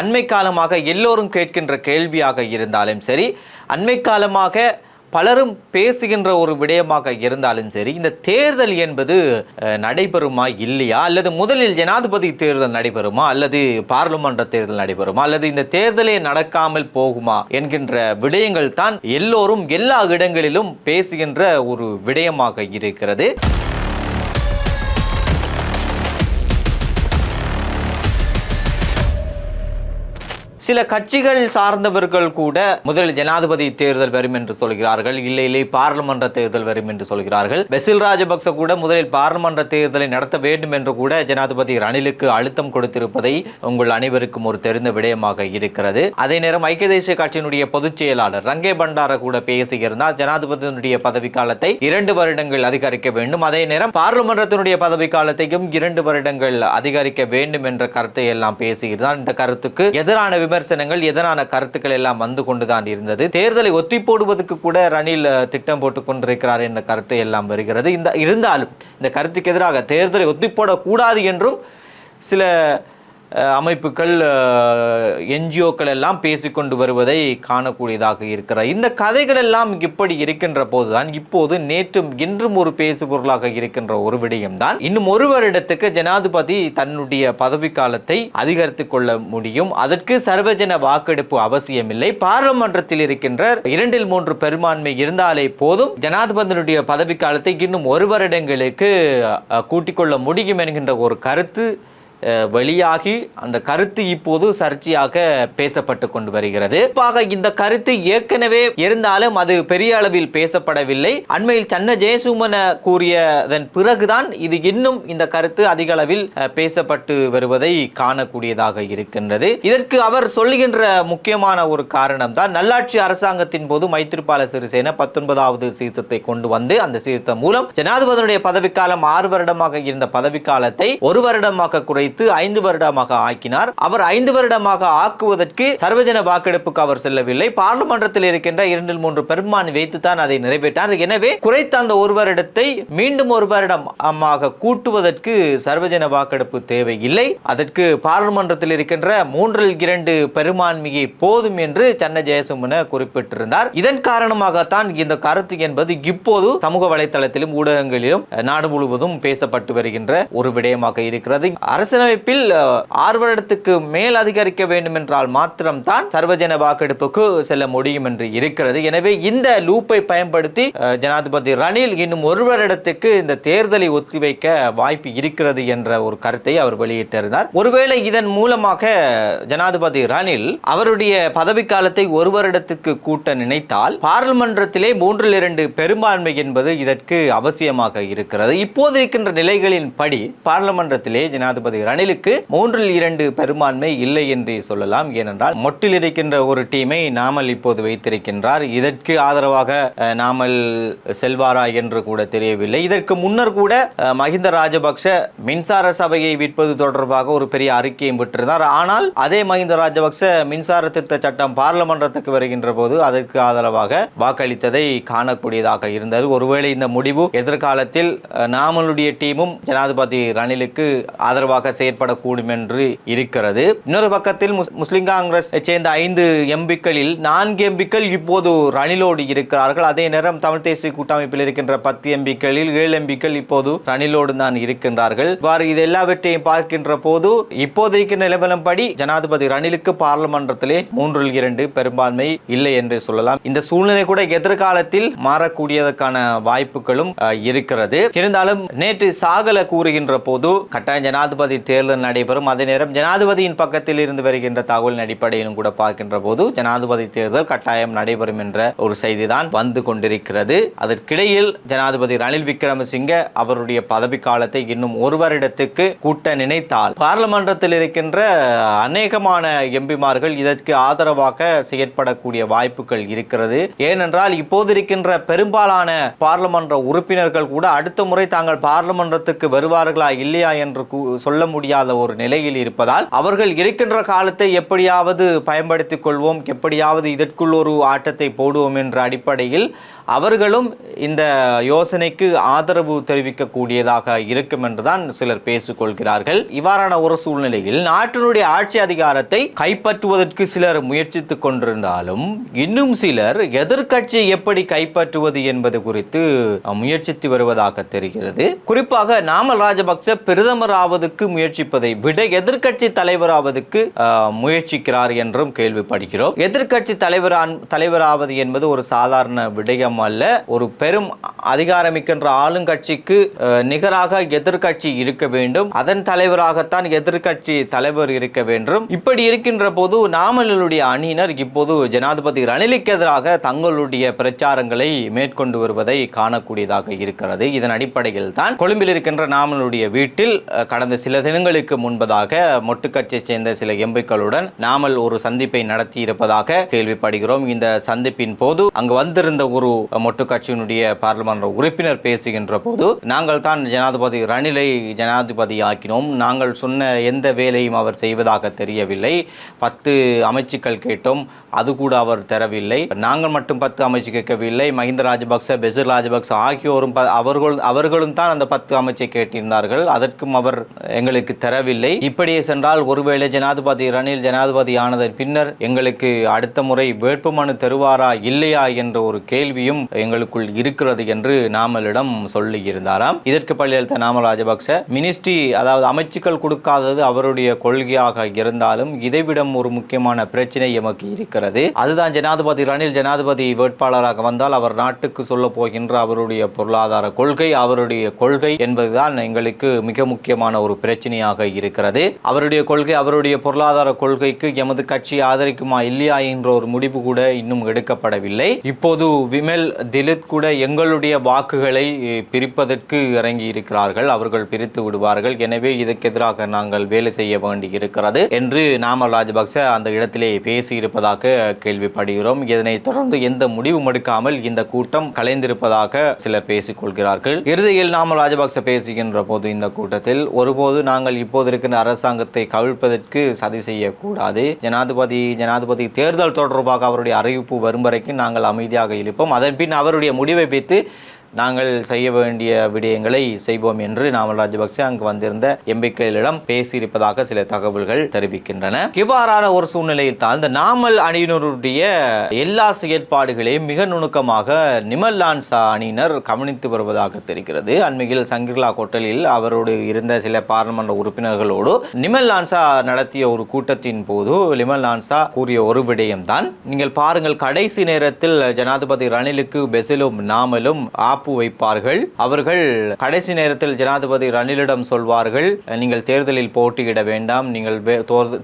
அண்மை காலமாக எல்லோரும் கேட்கின்ற கேள்வியாக இருந்தாலும் சரி அண்மை காலமாக பலரும் பேசுகின்ற ஒரு விடயமாக இருந்தாலும் சரி இந்த தேர்தல் என்பது நடைபெறுமா இல்லையா? அல்லது முதலில் ஜனாதிபதி தேர்தல் நடைபெறுமா? அல்லது பாராளுமன்ற தேர்தல் நடைபெறுமா? அல்லது இந்த தேர்தலே நடக்காமல் போகுமா? என்கின்ற விடயங்கள் தான் எல்லோரும் எல்லா இடங்களிலும் பேசுகின்ற ஒரு விடயமாக இருக்கிறது. சில கட்சிகள் சார்ந்தவர்கள் கூட முதலில் ஜனாதிபதி தேர்தல் வரும் என்று சொல்கிறார்கள். இல்லை இல்லை பாராளுமன்ற தேர்தல் வரும் என்று சொல்கிறார்கள். பெசில் ராஜபக்ச கூட முதலில் பாராளுமன்ற தேர்தலை நடத்த வேண்டும் என்று கூட ஜனாதிபதி ரணிலுக்கு அழுத்தம் கொடுத்திருப்பதை உங்கள் அனைவருக்கும் ஒரு தெரிந்த விடயமாக இருக்கிறது. அதே நேரம் ஐக்கிய தேசிய கட்சியினுடைய பொதுச் செயலாளர் ரங்கே பண்டார கூட பேசியிருந்தார். ஜனாதிபதியினுடைய பதவி காலத்தை இரண்டு வருடங்கள் அதிகரிக்க வேண்டும். அதே நேரம் பாராளுமன்றத்தினுடைய பதவி காலத்தையும் இரண்டு வருடங்கள் அதிகரிக்க வேண்டும் என்ற கருத்தை எல்லாம் பேசியிருந்தார். இந்த கருத்துக்கு எதிரான விமர்சனங்கள் எதிரான கருத்துக்கள் எல்லாம் வந்து கொண்டுதான் இருந்தது? தேர்தலை ஒத்தி போடுவதற்கு கூட ரணில் திட்டம் போட்டுக் கொண்டிருக்கிறார் என்ற கருத்து எல்லாம் வருகிறது. இந்த இருந்தாலும் இந்த கருத்துக்கு எதிராக தேர்தலை ஒத்தி போடக்கூடாது என்றும் சில அமைப்புகள் என்ஜிஓக்கள் எல்லாம் பேசிக்கொண்டு வருவதை காணக்கூடியதாக இருக்கிறார் இந்த கதைகள் எல்லாம் இப்படி இருக்கின்ற போதுதான் இப்போது நேற்றும் இன்றும் ஒரு பேசுபொருளாக இருக்கின்ற ஒரு விடயம்தான். இன்னும் ஒரு வருடத்துக்கு ஜனாதிபதி தன்னுடைய பதவி காலத்தை அதிகரித்துக் கொள்ள முடியும். அதற்கு சர்வஜன வாக்கெடுப்பு அவசியமில்லை. பாராளுமன்றத்தில் இருக்கின்ற இரண்டில் மூன்று பெரும்பான்மை இருந்தாலே போதும். ஜனாதிபதியினுடைய பதவி காலத்தை இன்னும் ஒரு வருடங்களுக்கு அஹ், கூட்டிக் கொள்ள முடியும் என்கின்ற ஒரு கருத்து வெளியாகி அந்த கருத்து இப்போது சர்ச்சையாக பேசப்பட்டு கொண்டு வருகிறது. குறிப்பாக இந்த கருத்து ஏற்கனவே இருந்தாலும் அது பெரிய அளவில் பேசப்படவில்லை. அண்மையில் சன்ன ஜெயசுமன கூறியதன் பிறகுதான் இது இன்னும் இந்த கருத்து அதிக அளவில் பேசப்பட்டு வருவதை காணக்கூடியதாக இருக்கின்றது. இதற்கு அவர் சொல்லுகின்ற முக்கியமான ஒரு காரணம் தான் நல்லாட்சி அரசாங்கத்தின் போது மைத்திரிபால சிறிசேன பத்தொன்பதாவது சீர்த்தத்தை கொண்டு வந்து அந்த சீர்த்தம் மூலம் ஜனாதிபதியுடைய பதவிக்காலம் ஆறு வருடமாக இருந்த பதவிக்காலத்தை ஒரு வருடமாக வைத்து ஐந்து வருடமாக ஆக்கினார். அவர் ஐந்து வருடமாக ஆக்குவதற்கு சர்வஜன வாக்கெடுப்புக்கு அவர் செல்லவில்லை. பார்லிமன்றத்தில் இருக்கின்ற இரண்டில் மூன்று பெரும்பான்மை வைத்துத்தான் அதை நிறைவேற்றார் எனவே குறைத்த அந்த ஒரு வருடத்தை மீண்டும் ஒரு வருடம் கூட்டுவதற்கு சர்வஜன வாக்கெடுப்பு தேவையில்லை. அதற்கு பார்லிமன்றத்தில் இருக்கின்ற மூன்றில் இரண்டு பெரும்பான்மையை போதும் என்று சென்னை ஜெயசுமன குறிப்பிட்டிருந்தார். இதன் காரணமாகத்தான் இந்த கருத்து என்பது இப்போது சமூக வலைத்தளத்திலும் ஊடகங்களிலும் நாடு முழுவதும் பேசப்பட்டு வருகின்ற ஒரு விடயமாக இருக்கிறது. அரசு அரசியலமைப்பில் ஆறு வருடத்துக்கு மேல் அதிகரிக்க வேண்டும் என்றால் மாத்திரம்தான் சர்வஜன வாக்கெடுப்புக்கு செல்ல முடியும் என்று இருக்கிறது. எனவே இந்த லூப்பை பயன்படுத்தி ஜனாதிபதி ரணில் இன்னும் ஒரு வருடத்துக்கு இந்த தேர்தலை ஒத்திவைக்க வாய்ப்பு இருக்கிறது என்ற ஒரு கருத்தை அவர் வெளியிட்டிருந்தார். ஒருவேளை இதன் மூலமாக ஜனாதிபதி ரணில் அவருடைய பதவிக்காலத்தை ஒரு வருடத்துக்கு கூட்ட நினைத்தால் பாராளுமன்றத்திலே மூன்றில் இரண்டு பெரும்பான்மை என்பது இதற்கு அவசியமாக இருக்கிறது. இப்போது இருக்கின்ற நிலைகளின் படி பாராளுமன்றத்திலே ஜனாதிபதி ரணிலுக்கு மூன்றில் இரண்டு பெரும்பான்மை இல்லை என்றே சொல்லலாம். ஏனென்றால் மொட்டில் இருக்கின்ற ஒரு டீமை நாமல் இப்போது வைத்திருக்கின்றார். இதற்கு ஆதரவாக நாமல் செல்வாரா என்று கூட தெரியவில்லை. இதற்கு முன்னர் கூட மகிந்த மஹிந்த ராஜபக்ஷ மின்சார சபையை விற்பது தொடர்பாக ஒரு பெரிய அறிக்கையும் விட்டிருந்தார். ஆனால் அதே மஹிந்த ராஜபக்ஷ மின்சார திருத்த சட்டம் பார்லமன்றத்துக்கு வருகின்ற போது அதற்கு ஆதரவாக வாக்களித்ததை காணக்கூடியதாக இருந்தது. ஒருவேளை இந்த முடிவு எதிர்காலத்தில் நாமலுடைய டீமும் ஜனாதிபதி ரணிலுக்கு ஆதரவாக செயற்படக்கூடும் என்று இருக்கிறது. இன்னொரு பக்கத்தில் முஸ்- முஸ்லிம் காங்கிரஸ் சேர்ந்த ஐந்து எம்பிக்களில் நான்கு எம்பிக்கள் இப்போது ரணிலோடு இருக்கிறார்கள். அதே நேரம் தமிழ் தேசிய கூட்டமைப்பில் இருக்கின்ற பத்து எம்பிக்களில் ஏழு எம்பிக்கள் இப்போது ரணிலோடு தான் இருக்கின்றார்கள். இவ்வாறு இது எல்லாவற்றையும் பார்க்கின்ற போது இப்போதைக்கு நிலவரப்படி ஜனாதிபதி ரணிலுக்கு பாராளுமன்றத்திலே மூன்றில் இரண்டு பெரும்பான்மை இல்லை என்று சொல்லலாம். இந்த சூழ்நிலை கூட எதிர்காலத்தில் மாறக்கூடியதற்கான வாய்ப்புகளும் இருக்கிறது. இருந்தாலும் நேற்று சாகல கூறுகின்ற போது கட்டாயம் ஜனாதிபதி தேர்தல் நடைபெறும். அதே நேரம் ஜனாதிபதியின் பக்கத்தில் இருந்து வருகின்ற தகவலின் அடிப்படையிலும் கூட பார்க்கின்ற போது ஜனாதிபதி தேர்தல் கட்டாயம் நடைபெறும் என்ற ஒரு செய்திதான் வந்து கொண்டிருக்கிறது. அதற்கிடையில் ஜனாதிபதி ரணில் விக்ரமசிங்க அவருடைய பதவி காலத்தை இன்னும் ஒரு வருடத்துக்கு கூட்ட நினைத்தால் பார்லமன்றத்தில் இருக்கின்ற அநேகமான எம்பிமார்கள் இதற்கு ஆதரவாக செயற்படக்கூடிய வாய்ப்புகள் இருக்கிறது. ஏனென்றால் இப்போது இருக்கின்ற பெரும்பாலான பார்லமன்ற உறுப்பினர்கள் கூட அடுத்த முறை தாங்கள் பார்லமன்றத்துக்கு வருவார்களா இல்லையா என்று கூ- சொல்ல முடியாத ஒரு நிலையில் இருப்பதால் அவர்கள் இருக்கின்ற காலத்தை எப்படியாவது பயன்படுத்திக் கொள்வோம் எப்படியாவது இதற்குள் ஒரு ஆட்டத்தை போடுவோம் என்ற அடிப்படையில் அவர்களும் இந்த யோசனைக்கு ஆதரவு தெரிவிக்கக்கூடியதாக இருக்கும் என்றுதான் சிலர் பேசிக்கொள்கிறார்கள். இவ்வாறான ஒரு சூழ்நிலையில் நாட்டினுடைய ஆட்சி அதிகாரத்தை கைப்பற்றுவதற்கு சிலர் முயற்சித்துக் கொண்டிருந்தாலும் இன்னும் சிலர் எதிர்க்கட்சியை எப்படி கைப்பற்றுவது என்பது குறித்து முயற்சித்து வருவதாக தெரிகிறது. குறிப்பாக நாமல் ராஜபக்ச பிரதமர் ஆவதற்கு முயற்சிப்பதை விட எதிர்க்கட்சி தலைவராவதற்கு முயற்சிக்கிறார் என்றும் கேள்விப்படுகிறோம். எதிர்க்கட்சி தலைவர் தலைவராவது என்பது ஒரு சாதாரண விடயம் அல்ல ஒரு பெரும் அதிகாரமிக்கின்ற ஆளுங்கட்சிக்கு நிகராக எதிர்கட்சி இருக்க வேண்டும். அதன் தலைவராகத்தான் எதிர்கட்சி தலைவர் இருக்க வேண்டும். இப்படி இருக்கின்ற போது நாமலுடைய அணியினர் இப்போது ஜனாதிபதி ரணிலுக்கு எதிராக தங்களுடைய பிரச்சாரங்களை மேற்கொண்டு வருவதை காணக்கூடியதாக இருக்கிறது. இதன் அடிப்படையில் தான் கொழும்பில் இருக்கின்ற நாமலுடைய வீட்டில் கடந்த சில தினங்களுக்கு முன்பதாக மொட்டுக்கட்சியை சேர்ந்த சில எம்பிக்களுடன் நாமல் ஒரு சந்திப்பை நடத்தி இருப்பதாக கேள்விப்படுகிறோம். இந்த சந்திப்பின் போது அங்கு வந்திருந்த ஒரு மொட்டு கட்சியினுடைய பாராளுமன்ற உறுப்பினர் பேசுகின்ற போது நாங்கள் தான் ஜனாதிபதி ரணிலை ஜனாதிபதி ஆக்கினோம் நாங்கள் சொன்ன எந்த வேலையும் அவர் செய்வதாக தெரியவில்லை. பத்து அமைச்சுக்கள் கேட்டோம். அது கூட அவர் தரவில்லை. நாங்கள் மட்டும் பத்து அமைச்சு கேட்கவில்லை. மஹிந்த ராஜபக்ச பெசர் ராஜபக்ச ஆகியோரும் ப- அவர்கள் அவர்களும் தான் அந்த பத்து அமைச்சை கேட்டிருந்தார்கள். அதற்கும் அவர் எங்களுக்கு தரவில்லை. இப்படியே சென்றால் ஒருவேளை ஜனாதிபதி ரணில் ஜனாதிபதி ஆனதன் பின்னர் எங்களுக்கு அடுத்த முறை வேட்புமனு தருவாரா இல்லையா என்ற ஒரு கேள்வியும் எங்களுக்குள் இருக்கிறது என்று நாமலிடம் சொல்லி இருந்தாராம் இதற்கு பள்ளியளித்த நாம ராஜபக்ச மினிஸ்ட்ரி அதாவது அமைச்சுக்கள் கொடுக்காதது அவருடைய கொள்கையாக இருந்தாலும் இதைவிடம் ஒரு முக்கியமான பிரச்சனை எமக்கு இருக்கிறது. அதுதான் ஜனாதிபதி ரணில் ஜனாதிபதி வேட்பாளராக வந்தால் அவர் நாட்டுக்கு சொல்ல போகின்ற அவருடைய பொருளாதார கொள்கை அவருடைய கொள்கை என்பதுதான் எங்களுக்கு மிக முக்கியமான ஒரு பிரச்சனையாக இருக்கிறது. அவருடைய கொள்கை அவருடைய பொருளாதார கொள்கைக்கு எமது கட்சி ஆதரிக்குமா இல்லையா என்ற ஒரு முடிவு கூட இன்னும் எடுக்கப்படவில்லை. இப்போது விமல் திலித் கூட எங்களுடைய வாக்குகளை பிரிப்பதற்கு இறங்கி இருக்கிறார்கள் அவர்கள் பிரித்து விடுவார்கள். எனவே இதற்கு எதிராக நாங்கள் வேலை செய்ய வேண்டி இருக்கிறது என்று நாமல் ராஜபக்ச அந்த இடத்திலே பேசியிருப்பதாக கேள்விப்படுகிறோம். இதனைத் தொடர்ந்து எந்த முடிவும் எடுக்காமல் இந்த கூட்டம் கலைந்திருப்பதாக சிலர் பேசிக் கொள்கிறார்கள். இறுதியில் நாம ராஜபக்ச பேசுகின்ற போது இந்த கூட்டத்தில் ஒருபோது நாங்கள் இப்போது இருக்கின்ற அரசாங்கத்தை கவிழ்ப்பதற்கு சதி செய்யக்கூடாது. ஜனாதிபதி ஜனாதிபதி தேர்தல் தொடர்பாக அவருடைய அறிவிப்பு வரும் வரைக்கும் நாங்கள் அமைதியாக இருப்போம். அதன் பின் அவருடைய முடிவை வைத்து நாங்கள் செய்ய வேண்டிய விடயங்களை செய்வோம் என்று நாமல் ராஜபக்சே அங்கு வந்திருந்த எம்பிக்களிடம் பேசியிருப்பதாக சில தகவல்கள் தெரிவிக்கின்றன. இவ்வாறான ஒரு சூழ்நிலையில் தான் இந்த நாமல் அணியினருடைய எல்லா செயற்பாடுகளையும் மிக நுணுக்கமாக நிமல் லான்சா அணியினர் கவனித்து வருவதாக தெரிகிறது. அண்மையில் சங்கிர்லா கோட்டலில் அவரோடு இருந்த சில பாராளுமன்ற உறுப்பினர்களோடு நிமல் லான்சா நடத்திய ஒரு கூட்டத்தின் போது நிமல் லான்சா கூறிய ஒரு விடயம்தான். நீங்கள் பாருங்கள் கடைசி நேரத்தில் ஜனாதிபதி ரணிலுக்கு பெசிலும் நாமலும் காப்பு வைப்பார்கள். அவர்கள் கடைசி நேரத்தில் ஜனாதிபதி ரணிலிடம் சொல்வார்கள் நீங்கள் தேர்தலில் போட்டியிட வேண்டாம் நீங்கள்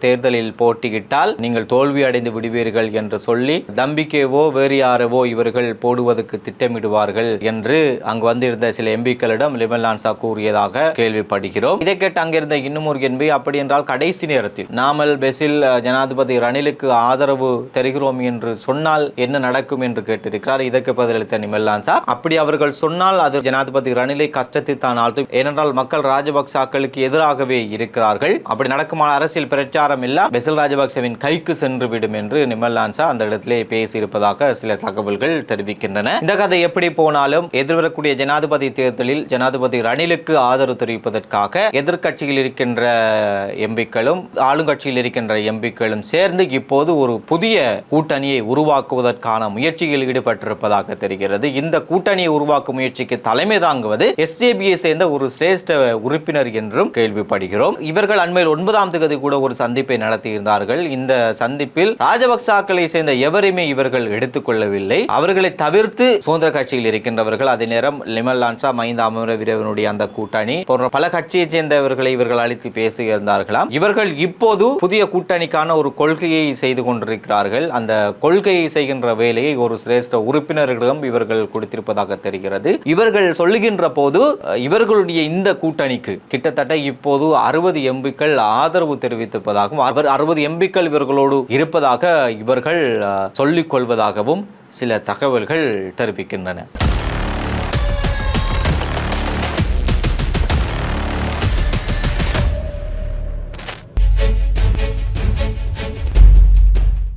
தேர்தலில் போட்டியிட்டால் நீங்கள் தோல்வி அடைந்து விடுவீர்கள் என்று சொல்லி தம்பிக்கேவோ வேறு யாரவோ இவர்கள் போடுவதற்கு திட்டமிடுவார்கள் என்று அங்கு வந்திருந்த சில எம்பிக்களிடம் லிமலான்சா கூறியதாக கேள்விப்படுகிறோம். இதை கேட்டு அங்கிருந்த இன்னும் ஒரு என்பி அப்படி என்றால் கடைசி நேரத்தில் நாமல் பெசில் ஜனாதிபதி ரணிலுக்கு ஆதரவு தருகிறோம் என்று சொன்னால் என்ன நடக்கும் என்று கேட்டிருக்கிறார். இதற்கு பதிலளித்த நிமல் லான்சா அப்படி அவர்கள் சொன்னால் அது ஜனாதிபதி ரணிலை கஷ்டத்தை தான் ஆழ்த்தும். ஏனென்றால் மக்கள் ராஜபக்சாக்களுக்கு எதிராகவே இருக்கிறார்கள். அப்படி நடக்குமான அரசியல் பிரச்சாரம் இல்ல பெசல் ராஜபக்சவின் கைக்கு சென்று விடும் என்று நிமல்லான்சா அந்த இடத்திலே பேசியிருப்பதாக சில தகவல்கள் தெரிவிக்கின்றன. இந்த கதை எப்படி போனாலும் எதிர்வரக்கூடிய ஜனாதிபதி தேர்தலில் ஜனாதிபதி ரணிலுக்கு ஆதரவு தெரிவிப்பதற்காக எதிர்க்கட்சியில் இருக்கின்ற எம்பிக்களும் ஆளுங்கட்சியில் இருக்கின்ற எம்பிக்களும் சேர்ந்து இப்போது ஒரு புதிய கூட்டணியை உருவாக்குவதற்கான முயற்சியில் ஈடுபட்டிருப்பதாக தெரிகிறது. இந்த கூட்டணியை உருவாக்கும் முயற்சிக்கு தலைமை தாங்குவது எஸ்ஜேபியை சேர்ந்த ஒரு சிரேஷ்ட உறுப்பினர் என்றும் கேள்விப்படுகிறோம். இவர்கள் அண்மையில் ஒன்பதாம் தேதி கூட ஒரு சந்திப்பை நடத்தியிருந்தார்கள். இந்த சந்திப்பில் ராஜபக்சாக்களை சேர்ந்த எவரையுமே இவர்கள் எடுத்துக்கொள்ளவில்லை. அவர்களை தவிர்த்து சுதந்திர கட்சியில் இருக்கின்றவர்கள் அதே நேரம் லிமல் லான்சா மைந்த அமரவீரவனுடைய அந்த கூட்டணி போன்ற பல கட்சியைச் சேர்ந்தவர்களை இவர்கள் அழைத்து பேசியிருந்தார்களாம். இவர்கள் இப்போது புதிய கூட்டணிக்கான ஒரு கொள்கையை செய்து கொண்டிருக்கிறார்கள். அந்த கொள்கையை செய்கின்ற வேலையை ஒரு சிரேஷ்ட உறுப்பினர்களிடம் இவர்கள் கொடுத்திருப்பதாக தெரிகிறது. இவர்கள் சொல்லுகின்ற போது இவர்களுடைய இந்த கூட்டணிக்கு கிட்டத்தட்ட இப்போது அறுபது எம்பிக்கள் ஆதரவு தெரிவித்திருப்பதாகவும் அவர் அறுபது எம்பிக்கள் இவர்களோடு இருப்பதாக இவர்கள் அஹ், சொல்லிக் கொள்வதாகவும் சில தகவல்கள் தெரிவிக்கின்றன.